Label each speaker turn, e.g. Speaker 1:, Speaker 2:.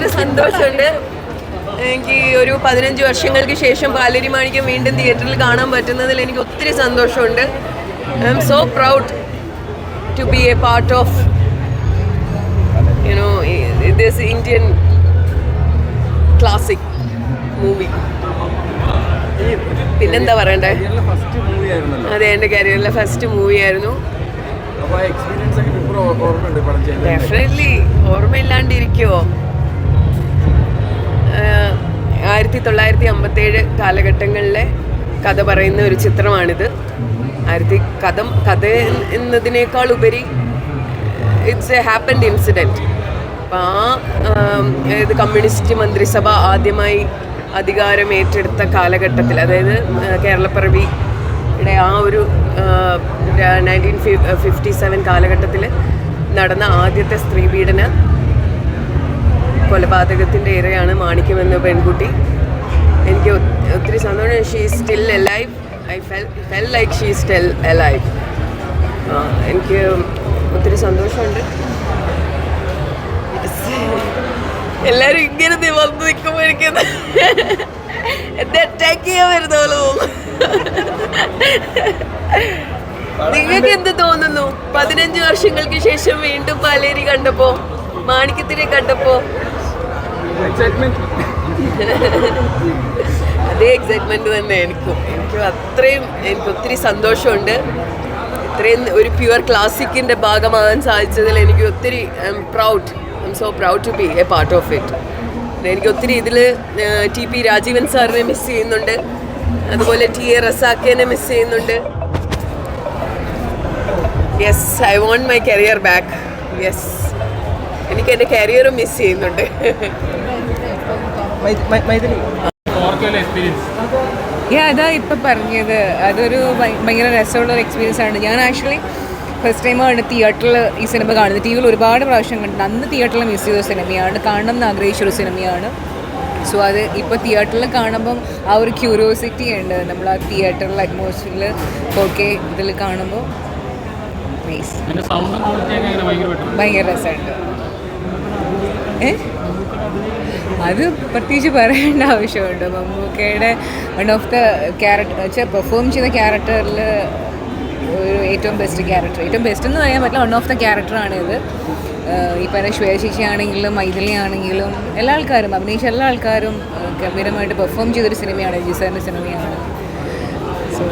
Speaker 1: ഭയങ്കര സന്തോഷമുണ്ട്. എനിക്ക് ഒരു പതിനഞ്ച് വർഷങ്ങൾക്ക് ശേഷം പാലരി മാണിക്യം വീണ്ടും തിയേറ്ററിൽ കാണാൻ പറ്റുന്നതിൽ എനിക്ക് ഒത്തിരി സന്തോഷമുണ്ട്. I'm so proud to be a part of you know this Indian classic movie. പിന്നെന്താ പറയണ്ടേ? അതെ എന്റെ കരിയറിലെ ഫസ്റ്റ് മൂവി ആയിരുന്നു ഡെഫിനറ്റ്ലി ആ ആയിരത്തി തൊള്ളായിരത്തി അമ്പത്തേഴ് കാലഘട്ടങ്ങളിലെ കഥ പറയുന്ന ഒരു ചിത്രമാണിത്. ആയിരത്തി കഥ കഥ എന്നതിനേക്കാൾ ഉപരി ഇറ്റ്സ് എ ഹാപ്പൻഡ് ഇൻസിഡന്റ് അപ്പം ആ ഇത് കമ്മ്യൂണിസ്റ്റ് മന്ത്രിസഭ ആദ്യമായി അധികാരം ഏറ്റെടുത്ത കാലഘട്ടത്തിൽ അതായത് കേരളപ്പിറവിയുടെ ആ ഒരു നയന്റീൻ ഫിഫ്റ്റി സെവൻ കാലഘട്ടത്തിൽ നടന്ന ആദ്യത്തെ സ്ത്രീപീഡന കൊലപാതകത്തിന്റെ ഇരയാണ് മാണിക്യം എന്ന പെൺകുട്ടി. എനിക്ക് ഒത്തിരി സന്തോഷം. She still a life I fell fell like she still life എനിക്ക് ഒത്തിരി സന്തോഷമുണ്ട്. എല്ലാവരും ഇങ്ങനെ വന്ന് നിൽക്കുമ്പോൾ എനിക്ക് എന്നെ അറ്റാക്ക് ചെയ്യാൻ വരുന്ന പോലെ തോന്നുന്നു. നിങ്ങൾക്ക് എന്ത് തോന്നുന്നു? പതിനഞ്ച് വർഷങ്ങൾക്ക് ശേഷം വീണ്ടും പാലേരി കണ്ടപ്പോ മാണിക്യത്തിനെ കണ്ടപ്പോ അതേ എക്സൈറ്റ്മെന്റ് തന്നെ എനിക്കും. എനിക്കും അത്രയും എനിക്ക് ഒത്തിരി സന്തോഷമുണ്ട്. ഇത്രയും ഒരു പ്യുവർ ക്ലാസിക്കിന്റെ ഭാഗമാകാൻ സാധിച്ചതിൽ എനിക്ക് ഒത്തിരി I'm proud I'm so proud to be a part of it എനിക്ക് ഒത്തിരി ഇതിൽ ടി പി രാജീവൻ സാറിനെ മിസ് ചെയ്യുന്നുണ്ട്. അതുപോലെ ടി എ റസാക്കേനെ മിസ് ചെയ്യുന്നുണ്ട്. Yes I want my career back yes എനിക്ക് എന്റെ കരിയറും മിസ് ചെയ്യുന്നുണ്ട്.
Speaker 2: യാ അതാ ഇപ്പം പറഞ്ഞത്. അതൊരു ഭയ- ഭയങ്കര രസമുള്ള ഒരു എക്സ്പീരിയൻസ് ആണ്. ഞാൻ ആക്ച്വലി ഫസ്റ്റ് ടൈമാണ് തിയേറ്ററിൽ ഈ സിനിമ കാണുന്നത്. ടി വിയിൽ ഒരുപാട് പ്രാവശ്യം കണ്ടു അന്ന് തിയേറ്ററിൽ മിസ് ചെയ്ത സിനിമയാണ് കാണണം എന്ന് ആഗ്രഹിച്ചൊരു സിനിമയാണ് സോ അത് ഇപ്പോൾ തിയേറ്ററിൽ കാണുമ്പം ആ ഒരു ക്യൂരിയോസിറ്റി ഉണ്ട്. നമ്മൾ ആ തിയേറ്ററിൽ അറ്റ്മോസ്ഫിയറിൽ ഓക്കെ ഇതിൽ കാണുമ്പോൾ
Speaker 3: ഭയങ്കര
Speaker 2: ഭയങ്കര രസമുണ്ട്. ഏ? അത് പ്രത്യേകിച്ച് പറയേണ്ട ആവശ്യമുണ്ട്. മമ്മൂക്കയുടെ വൺ ഓഫ് ദ ക്യാരക്ടർ വെച്ചാൽ പെർഫോം ചെയ്ത ക്യാരക്ടറിൽ ഒരു ഏറ്റവും ബെസ്റ്റ് ക്യാരക്ടർ ഏറ്റവും ബെസ്റ്റ് എന്ന് പറയാൻ പറ്റില്ല വൺ ഓഫ് ദ ക്യാരക്ടറാണിത് ഈ ആണെങ്കിലും ശ്വേശിച്ചിയാണെങ്കിലും മൈഥിലിയാണെങ്കിലും എല്ലാ ആൾക്കാരും അഭിനയിച്ച എല്ലാ ആൾക്കാരും ഗംഭീരമായിട്ട് പെർഫോം ചെയ്തൊരു സിനിമയാണ് ജിസാറിന്റെ സിനിമയാണ്. സോ